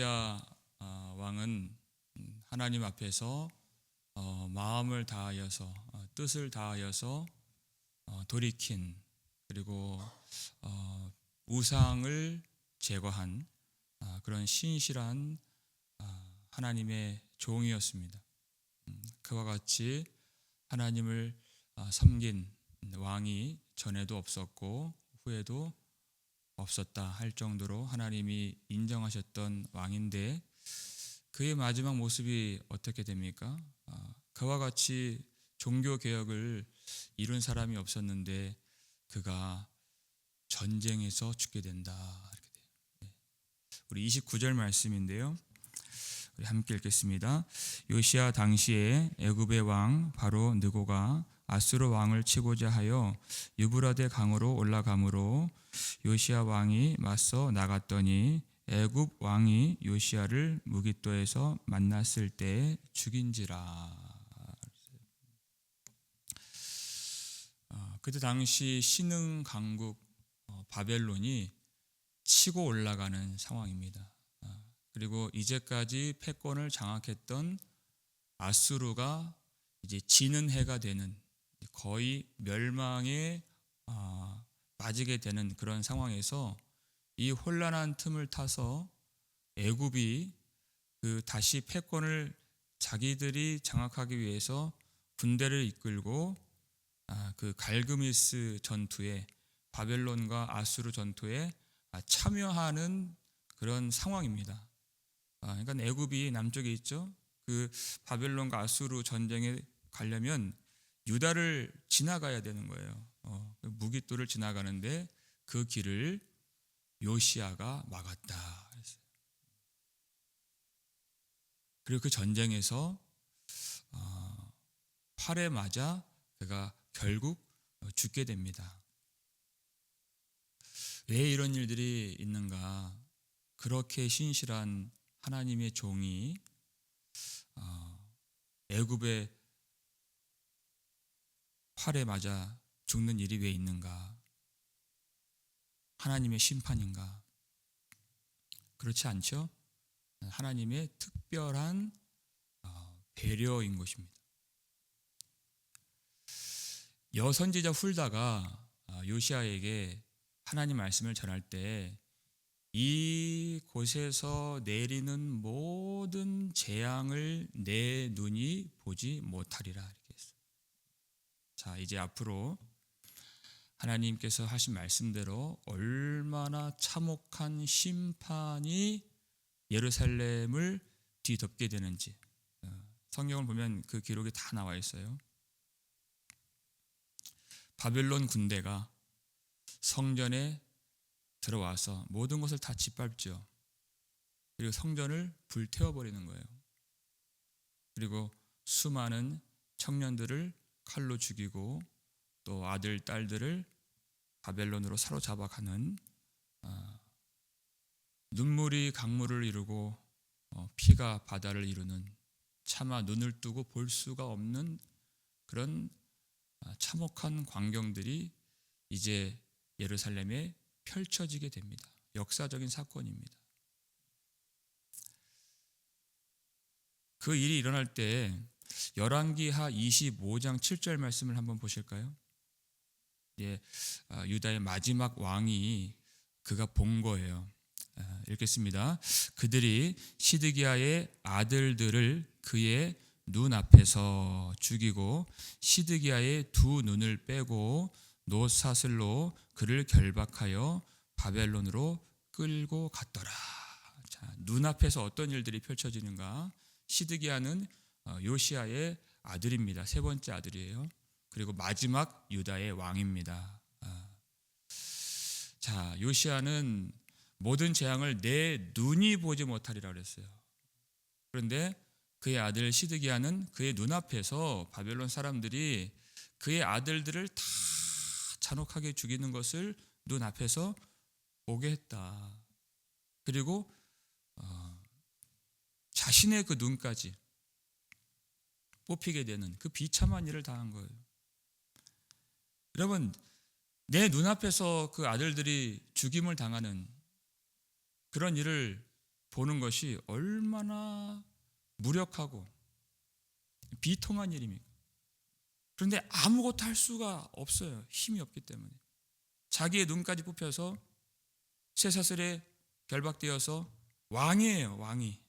요시야 어, 왕은 음, 하나님 앞에서 어, 마음을 다하여서 어, 뜻을 다하여서 어, 돌이킨 그리고 어, 우상을 제거한 아, 그런 신실한 아, 하나님의 종이었습니다. 음, 그와 같이 하나님을 아, 섬긴 왕이 전에도 없었고 후에도 없었다 할 정도로 하나님이 인정하셨던 왕인데 그의 마지막 모습이 어떻게 됩니까? 아, 그와 같이 종교 개혁을 이룬 사람이 없었는데 그가 전쟁에서 죽게 된다. 이렇게 돼요. 네. 우리 29절 말씀인데요. 우리 함께 읽겠습니다. 요시야 당시에 애굽의 왕 바로 느고가 아수르 왕을 치고자 하여 유브라데 강으로 올라가므로 요시야 왕이 맞서 나갔더니 애굽 왕이 요시야를 무기토에서 만났을 때 죽인지라. 어, 그때 당시 신흥 강국 어, 바벨론이 치고 올라가는 상황입니다. 어, 그리고 이제까지 패권을 장악했던 아수르가 이제 지는 해가 되는 거의 멸망에 아, 빠지게 되는 그런 상황에서 이 혼란한 틈을 타서 애굽이 그 다시 패권을 자기들이 장악하기 위해서 군대를 이끌고 아, 그 갈그미스 전투에 바벨론과 아수르 전투에 아, 참여하는 그런 상황입니다. 아, 그러니까 애굽이 남쪽에 있죠. 그 바벨론과 아수르 전쟁에 가려면 유다를 지나가야 되는 거예요. 어, 그 무기토를 지나가는데 그 길을 요시아가 막았다. 그리고 그 전쟁에서 어, 팔에 맞아 그가 결국 죽게 됩니다. 왜 이런 일들이 있는가? 그렇게 신실한 하나님의 종이 어, 애굽의 팔에 맞아 죽는 일이 왜 있는가? 하나님의 심판인가? 그렇지 않죠? 하나님의 특별한 어, 배려인 것입니다. 여선지자 훌다가 어, 요시아에게 하나님 말씀을 전할 때 이 곳에서 내리는 모든 재앙을 내 눈이 보지 못하리라 이렇게 했어요. 자, 이제 앞으로 하나님께서 하신 말씀대로 얼마나 참혹한 심판이 예루살렘을 뒤덮게 되는지 어, 성경을 보면 그 기록이 다 나와 있어요. 바벨론 군대가 성전에 들어와서 모든 것을 다 짓밟죠. 그리고 성전을 불태워 버리는 거예요. 그리고 수많은 청년들을 칼로 죽이고 또 아들 딸들을 바벨론으로 사로잡아 가는 아, 눈물이 강물을 이루고 어, 피가 바다를 이루는 차마 눈을 뜨고 볼 수가 없는 그런 아, 참혹한 광경들이 이제 예루살렘에 펼쳐지게 됩니다. 역사적인 사건입니다. 그 일이 일어날 때 열왕기하 25장 7절 말씀을 한번 보실까요? 예, 아, 유다의 마지막 왕이 그가 본 거예요. 아, 읽겠습니다. 그들이 시드기야의 아들들을 그의 눈 앞에서 죽이고 시드기야의 두 눈을 빼고 노사슬로 그를 결박하여 바벨론으로 끌고 갔더라. 자, 눈앞에서 어떤 일들이 펼쳐지는가? 시드기야는 어, 요시아의 아들입니다. 세 번째 아들이에요. 그리고 마지막 유다의 왕입니다. 아. 자, 요시아는 모든 재앙을 내 눈이 보지 못하리라 그랬어요. 그런데 그의 아들 시드기야는 그의 눈앞에서 바벨론 사람들이 그의 아들들을 다 잔혹하게 죽이는 것을 눈앞에서 보게 했다. 그리고 어, 자신의 그 눈까지 뽑히게 되는 그 비참한 일을 당한 거예요. 여러분, 내 눈앞에서 그 아들들이 죽임을 당하는 그런 일을 보는 것이 얼마나 무력하고 비통한 일입니까? 그런데 아무것도 할 수가 없어요. 힘이 없기 때문에. 자기의 눈까지 뽑혀서 쇠사슬에 결박되어서 왕이에요, 왕이.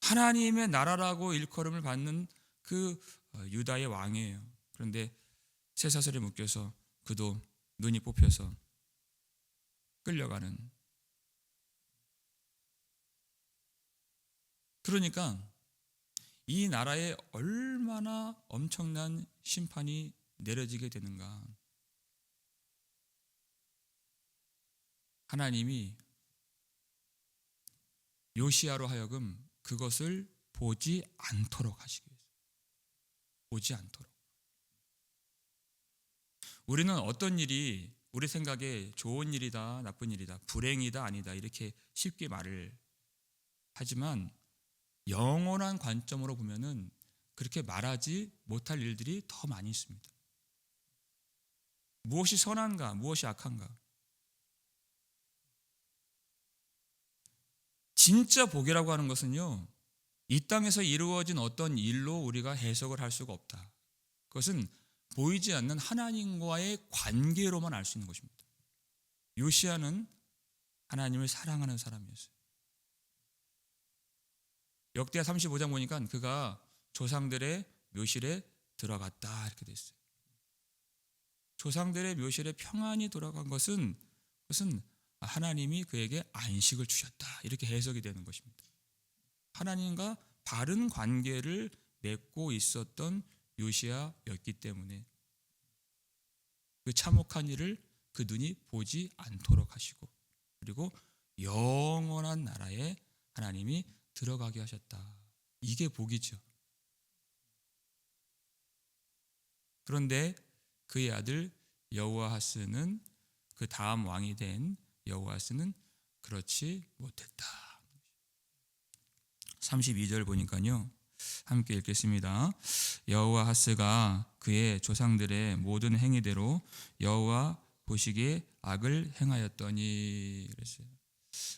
하나님의 나라라고 일컬음을 받는 그 어, 유다의 왕이에요. 그런데 쇠사슬에 묶여서 그도 눈이 뽑혀서 끌려가는. 그러니까 이 나라에 얼마나 엄청난 심판이 내려지게 되는가. 하나님이 요시아로 하여금 그것을 보지 않도록 하시기 위해서. 보지 않도록. 우리는 어떤 일이 우리 생각에 좋은 일이다, 나쁜 일이다, 불행이다, 아니다 이렇게 쉽게 말을 하지만 영원한 관점으로 보면은 그렇게 말하지 못할 일들이 더 많이 있습니다. 무엇이 선한가, 무엇이 악한가. 진짜 복이라고 하는 것은요, 이 땅에서 이루어진 어떤 일로 우리가 해석을 할 수가 없다. 그것은 보이지 않는 하나님과의 관계로만 알 수 있는 것입니다. 요시아는 하나님을 사랑하는 사람이었어요. 역대하 35장 보니까 그가 조상들의 묘실에 들어갔다 이렇게 됐어요. 조상들의 묘실에 평안히 돌아간 것은 그것은 하나님이 그에게 안식을 주셨다 이렇게 해석이 되는 것입니다. 하나님과 바른 관계를 맺고 있었던 요시아였기 때문에 그 참혹한 일을 그 눈이 보지 않도록 하시고 그리고 영원한 나라에 하나님이 들어가게 하셨다. 이게 복이죠. 그런데 그의 아들 여호아하스는 그 다음 왕이 된 여호아스는 그렇지 못했다. 32절 보니까요. 함께 읽겠습니다. 여호와하스가 그의 조상들의 모든 행위대로 여호와 보시기에 악을 행하였더니 그랬어요.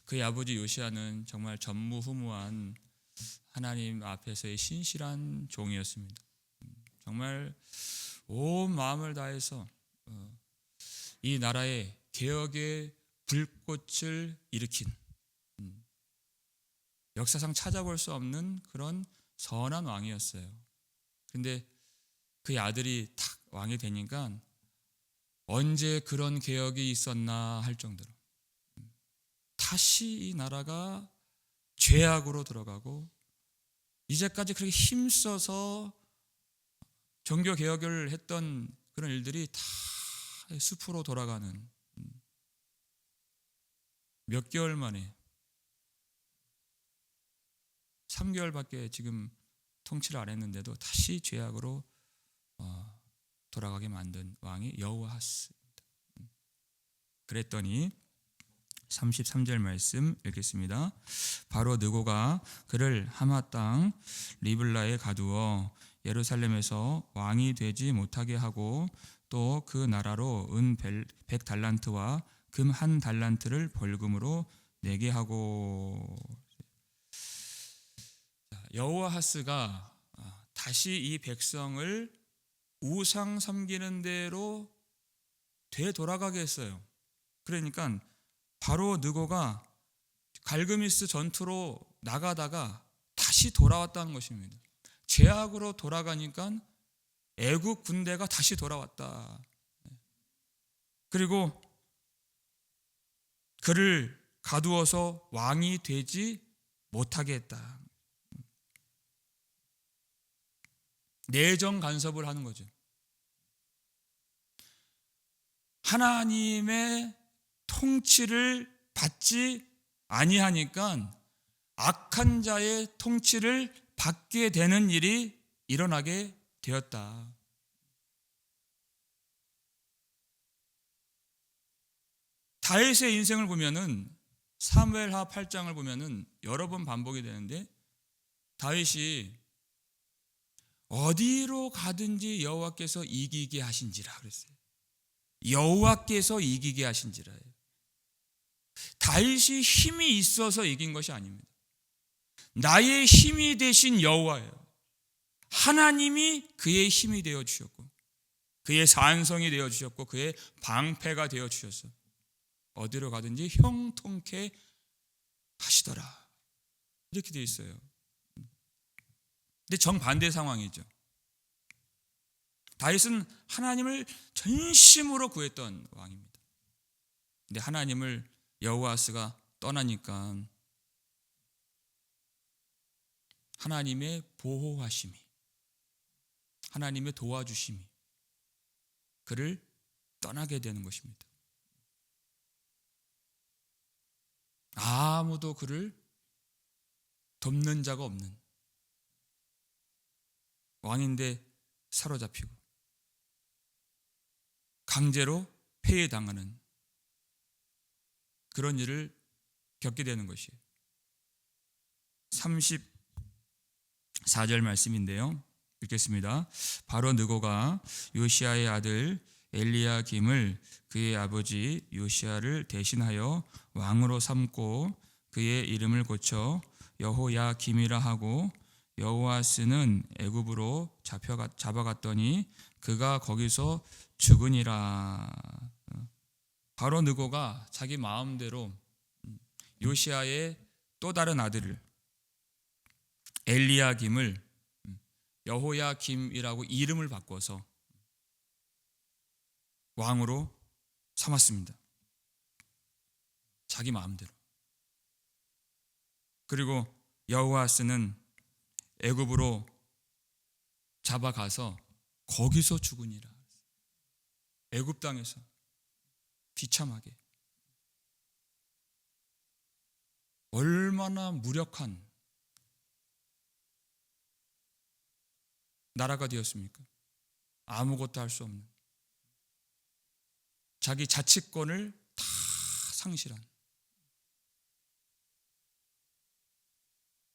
그의 아버지 요시아는 정말 전무후무한 하나님 앞에서의 신실한 종이었습니다. 정말 온 마음을 다해서 어, 이 나라의 개혁의 불꽃을 일으킨 음, 역사상 찾아볼 수 없는 그런 선한 왕이었어요. 근데 그의 아들이 탁 왕이 되니까 언제 그런 개혁이 있었나 할 정도로 다시 이 나라가 죄악으로 들어가고 이제까지 그렇게 힘써서 종교 개혁을 했던 그런 일들이 다 숲으로 돌아가는 몇 개월 만에 3개월밖에 지금 통치를 안 했는데도 다시 죄악으로 어, 돌아가게 만든 왕이 여호와하스입니다. 그랬더니 33절 말씀 읽겠습니다. 바로 느고가 그를 하마 땅 리블라에 가두어 예루살렘에서 왕이 되지 못하게 하고 또 그 나라로 은 100달란트와 금 한 달란트를 벌금으로 내게 하고 여호와하스가 아, 다시 이 백성을 우상 섬기는 대로 되돌아가게 했어요. 그러니까 바로 느고가 갈그미스 전투로 나가다가 다시 돌아왔다는 것입니다. 제약으로 돌아가니까 애국 군대가 다시 돌아왔다. 그리고 그를 가두어서 왕이 되지 못하게 했다. 내정 간섭을 하는 거죠. 하나님의 통치를 받지 아니하니까 악한 자의 통치를 받게 되는 일이 일어나게 되었다. 다윗의 인생을 보면은 사무엘하 8장을 보면은 여러 번 반복이 되는데 다윗이 어디로 가든지 여호와께서 이기게 하신지라 그랬어요. 여호와께서 이기게 하신지라. 다윗이 힘이 있어서 이긴 것이 아닙니다. 나의 힘이 되신 여호와예요. 하나님이 그의 힘이 되어 주셨고 그의 산성이 되어 주셨고 그의 방패가 되어 주셔서 어디로 가든지 형통케 하시더라. 이렇게 되어 있어요. 근데 정반대 상황이죠. 다윗은 하나님을 전심으로 구했던 왕입니다. 근데 하나님을 여호와스가 떠나니까 하나님의 보호하심이 하나님의 도와주심이 그를 떠나게 되는 것입니다. 아무도 그를 돕는 자가 없는 왕인데 사로잡히고 강제로 폐해당하는 그런 일을 겪게 되는 것이에요. 34절 말씀인데요. 읽겠습니다. 바로 느고가 요시아의 아들 엘리야김을 그의 아버지 요시아를 대신하여 왕으로 삼고 그의 이름을 고쳐 여호야김이라 하고 여호와스는 애굽으로 잡혀가 잡아갔더니 그가 거기서 죽으니라. 바로 느고가 자기 마음대로 요시아의 또 다른 아들을 엘리야김을 여호야김이라고 이름을 바꿔서 왕으로 삼았습니다. 자기 마음대로. 그리고 여호와스는 애굽으로 잡아가서 거기서 죽으니라. 애굽 땅에서 비참하게 얼마나 무력한 나라가 되었습니까? 아무것도 할 수 없는 자기 자치권을 다 상실한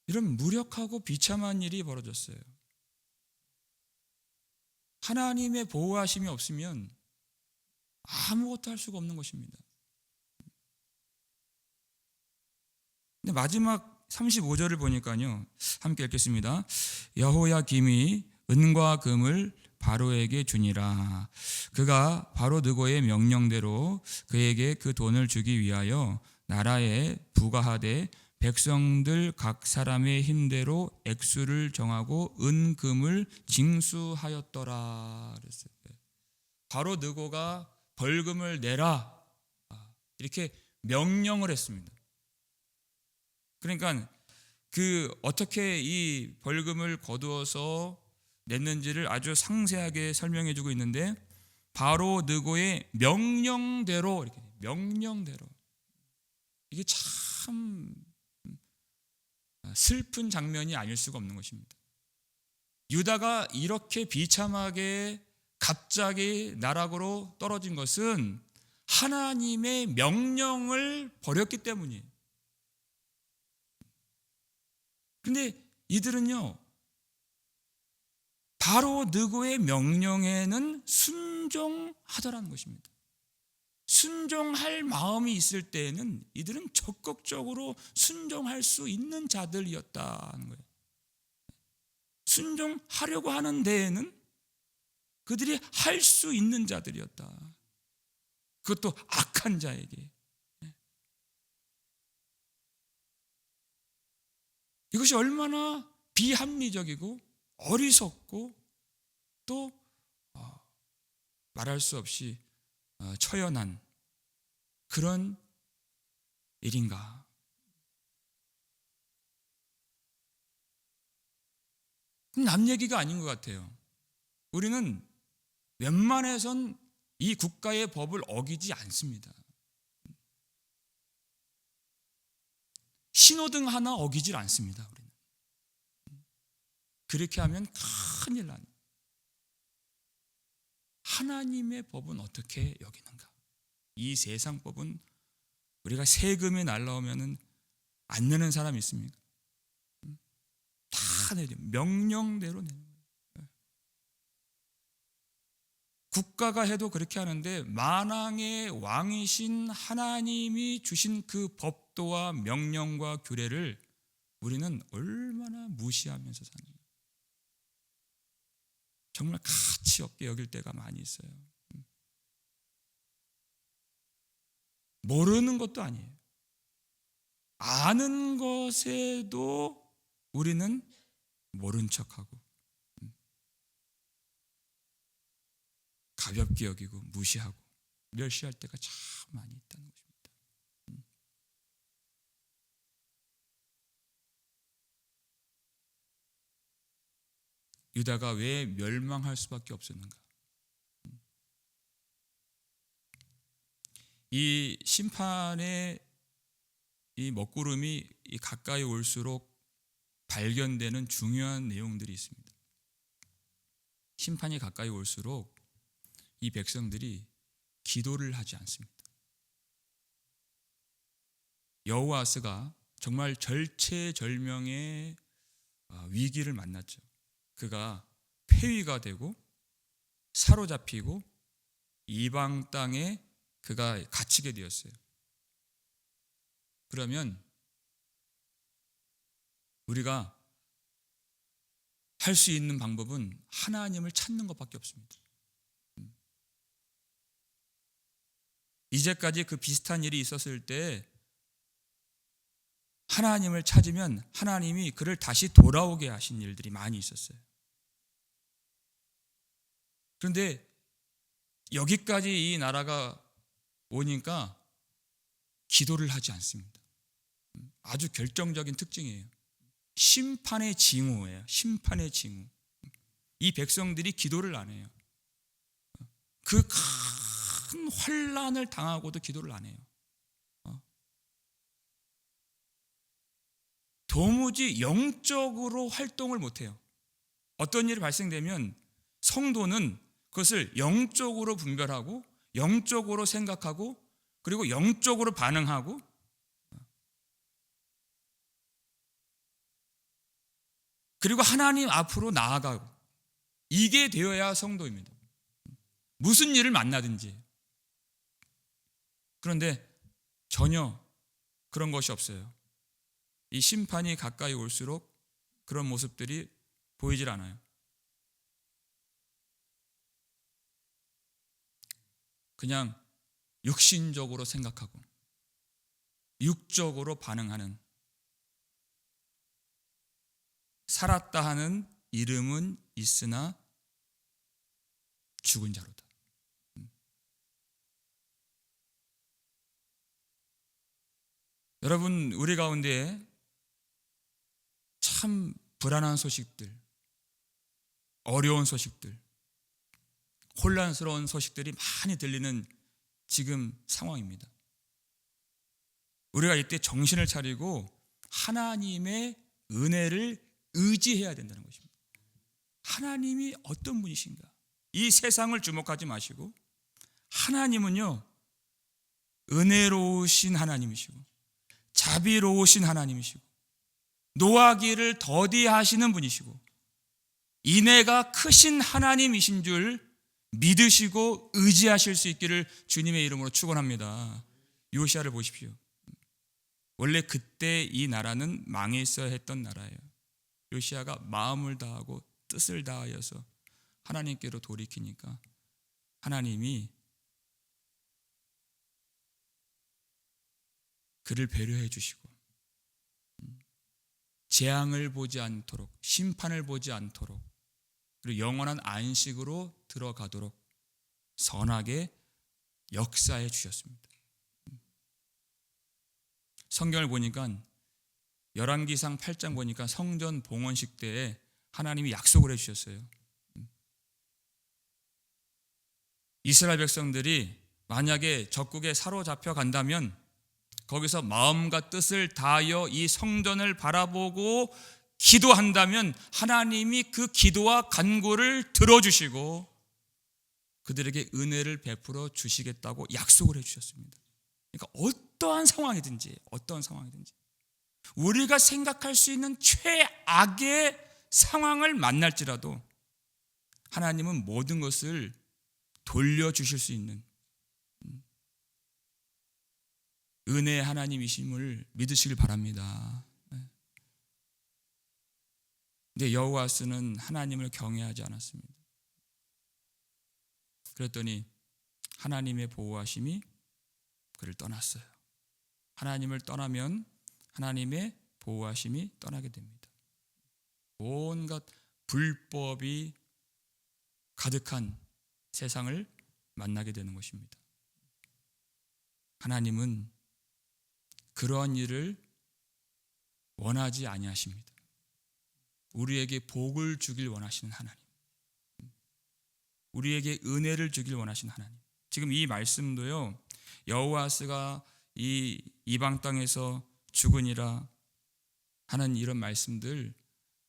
이런 무력하고 비참한 일이 벌어졌어요. 하나님의 보호하심이 없으면 아무것도 할 수가 없는 것입니다. 근데 마지막 35절을 보니까요. 함께 읽겠습니다. 여호야 김이 은과 금을 바로에게 주니라. 그가 바로 느고의 명령대로 그에게 그 돈을 주기 위하여 나라에 부가하되 백성들 각 사람의 힘대로 액수를 정하고 은금을 징수하였더라. 그랬어요. 바로 느고가 벌금을 내라. 이렇게 명령을 했습니다. 그러니까 그 어떻게 이 벌금을 거두어서 냈는지를 아주 상세하게 설명해 주고 있는데 바로 느고의 명령대로 이렇게 명령대로 이게 참 슬픈 장면이 아닐 수가 없는 것입니다. 유다가 이렇게 비참하게 갑자기 나락으로 떨어진 것은 하나님의 명령을 버렸기 때문이에요. 근데 이들은요, 바로 느고의 명령에는 순종하더라는 것입니다. 순종할 마음이 있을 때에는 이들은 적극적으로 순종할 수 있는 자들이었다는 거예요. 순종하려고 하는 데에는 그들이 할 수 있는 자들이었다. 그것도 악한 자에게. 이것이 얼마나 비합리적이고 어리석고 또 어, 말할 수 없이 어, 처연한 그런 일인가. 남 얘기가 아닌 것 같아요. 우리는 웬만해선 이 국가의 법을 어기지 않습니다. 신호등 하나 어기질 않습니다. 우리는. 그렇게 하면 큰일 납니다. 하나님의 법은 어떻게 여기는가? 이 세상 법은 우리가 세금이 날라오면은 안 내는 사람 있습니까? 다 내죠. 명령대로 내는 국가가 해도 그렇게 하는데 만왕의 왕이신 하나님이 주신 그 법도와 명령과 규례를 우리는 얼마나 무시하면서 사는가. 정말 가치 없게 여길 때가 많이 있어요. 모르는 것도 아니에요. 아는 것에도 우리는 모른 척하고 가볍게 여기고 무시하고 멸시할 때가 참 많이 있다는 것입니다. 음. 유다가 왜 멸망할 수밖에 없었는가? 음. 이 심판의 이 먹구름이 이 가까이 올수록 발견되는 중요한 내용들이 있습니다. 심판이 가까이 올수록 이 백성들이 기도를 하지 않습니다. 여호와스가 정말 절체절명의 아, 위기를 만났죠. 그가 폐위가 되고 사로잡히고 이방 땅에 그가 갇히게 되었어요. 그러면 우리가 할 수 있는 방법은 하나님을 찾는 것밖에 없습니다. 이제까지 그 비슷한 일이 있었을 때 하나님을 찾으면 하나님이 그를 다시 돌아오게 하신 일들이 많이 있었어요. 그런데 여기까지 이 나라가 오니까 기도를 하지 않습니다. 아주 결정적인 특징이에요. 심판의 징후예요. 심판의 징후. 이 백성들이 기도를 안 해요. 그 큰 환란을 당하고도 기도를 안 해요. 어? 도무지 영적으로 활동을 못 해요. 어떤 일이 발생되면 성도는 그것을 영적으로 분별하고 영적으로 생각하고 그리고 영적으로 반응하고 그리고 하나님 앞으로 나아가고 이게 되어야 성도입니다. 무슨 일을 만나든지. 그런데 전혀 그런 것이 없어요. 이 심판이 가까이 올수록 그런 모습들이 보이질 않아요. 그냥 육신적으로 생각하고 육적으로 반응하는 살았다 하는 이름은 있으나 죽은 자로다. 여러분 우리 가운데 참 불안한 소식들, 어려운 소식들, 혼란스러운 소식들이 많이 들리는 지금 상황입니다. 우리가 이때 정신을 차리고 하나님의 은혜를 의지해야 된다는 것입니다. 하나님이 어떤 분이신가? 이 세상을 주목하지 마시고 하나님은요 은혜로우신 하나님이시고 자비로우신 하나님이시고 노하기를 더디하시는 분이시고 인애가 크신 하나님이신 줄 믿으시고 의지하실 수 있기를 주님의 이름으로 축원합니다. 요시아를 보십시오. 원래 그때 이 나라는 망해 있어야 했던 나라예요. 요시아가 마음을 다하고 뜻을 다하여서 하나님께로 돌이키니까 하나님이 그를 배려해 주시고 재앙을 보지 않도록 심판을 보지 않도록 그리고 영원한 안식으로 들어가도록 선하게 역사해 주셨습니다. 성경을 보니까 열왕기상 8장 보니까 성전 봉헌식 때에 하나님이 약속을 해 주셨어요. 이스라엘 백성들이 만약에 적국에 사로잡혀 간다면 거기서 마음과 뜻을 다하여 이 성전을 바라보고 기도한다면 하나님이 그 기도와 간구를 들어주시고 그들에게 은혜를 베풀어 주시겠다고 약속을 해주셨습니다. 그러니까 어떠한 상황이든지 어떠한 상황이든지 우리가 생각할 수 있는 최악의 상황을 만날지라도 하나님은 모든 것을 돌려 주실 수 있는 음, 은혜 하나님이심을 믿으시길 바랍니다. 네. 근데 여호와스는 하나님을 경외하지 않았습니다. 그랬더니 하나님의 보호하심이 그를 떠났어요. 하나님을 떠나면 하나님의 보호하심이 떠나게 됩니다. 온갖 불법이 가득한 세상을 만나게 되는 것입니다. 하나님은 그러한 일을 원하지 아니하십니다. 우리에게 복을 주길 원하시는 하나님. 우리에게 은혜를 주길 원하시는 하나님. 지금 이 말씀도요. 여호와스가 이 이방 땅에서 죽으니라 하는 이런 말씀들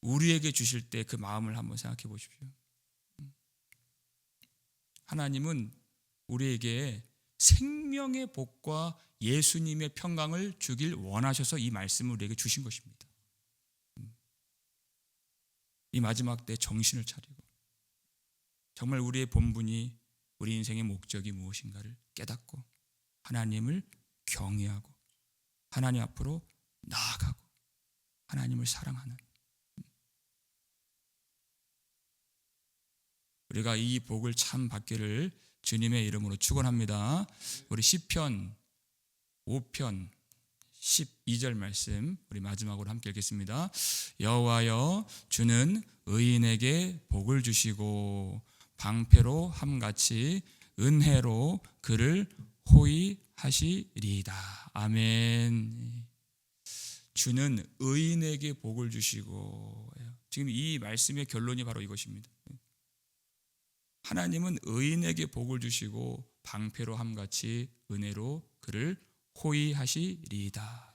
우리에게 주실 때 그 마음을 한번 생각해 보십시오. 하나님은 우리에게 생명의 복과 예수님의 평강을 주길 원하셔서 이 말씀을 우리에게 주신 것입니다. 이 마지막 때 정신을 차리고 정말 우리의 본분이 우리 인생의 목적이 무엇인가를 깨닫고 하나님을 경외하고 하나님 앞으로 나아가고 하나님을 사랑하는 우리가 이 복을 참 받기를 주님의 이름으로 축원합니다. 우리 시편 5편 12절 말씀 우리 마지막으로 함께 읽겠습니다. 여호와여 주는 의인에게 복을 주시고 방패로 함같이 은혜로 그를 호위하시리이다. 아멘. 주는 의인에게 복을 주시고 지금 이 말씀의 결론이 바로 이것입니다. 하나님은 의인에게 복을 주시고 방패로 함같이 은혜로 그를 호위하시리이다.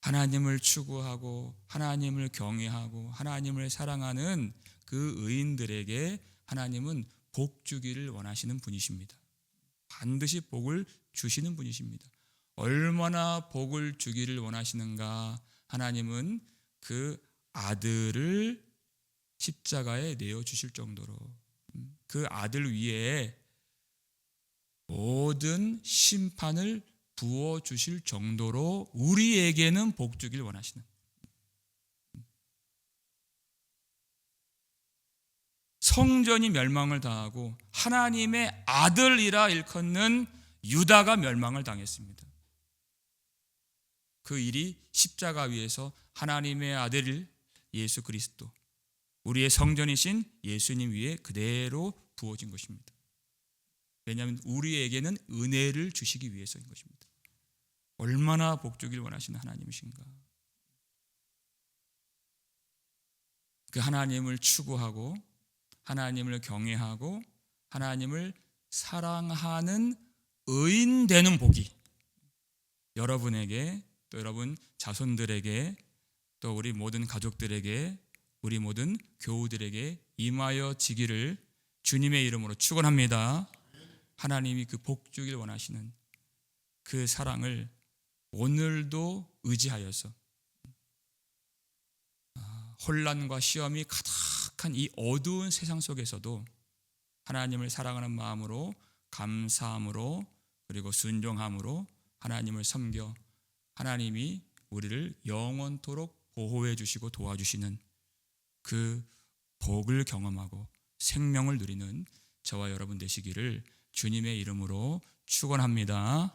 하나님을 추구하고 하나님을 경외하고 하나님을 사랑하는 그 의인들에게 하나님은 복 주기를 원하시는 분이십니다. 반드시 복을 주시는 분이십니다. 얼마나 복을 주기를 원하시는가? 하나님은 그 아들을 십자가에 내어 주실 정도로 그 아들 위에 모든 심판을 부어 주실 정도로 우리에게는 복 주길 원하시는 성전이 멸망을 당하고 하나님의 아들이라 일컫는 유다가 멸망을 당했습니다. 그 일이 십자가 위에서 하나님의 아들 예수 그리스도 우리의 성전이신 예수님 위에 그대로 부어진 것입니다. 왜냐하면 우리에게는 은혜를 주시기 위해서인 것입니다. 얼마나 복주길 원하시는 하나님이신가. 그 하나님을 추구하고 하나님을 경외하고 하나님을 사랑하는 의인 되는 복이 여러분에게 또 여러분 자손들에게 또 우리 모든 가족들에게 우리 모든 교우들에게 임하여 지기를 주님의 이름으로 축원합니다. 하나님이 그 복 주길 원하시는 그 사랑을 오늘도 의지하여서 아, 혼란과 시험이 가득한 이 어두운 세상 속에서도 하나님을 사랑하는 마음으로 감사함으로 그리고 순종함으로 하나님을 섬겨 하나님이 우리를 영원토록 보호해 주시고 도와주시는 그 복을 경험하고 생명을 누리는 저와 여러분 되시기를 주님의 이름으로 축원합니다.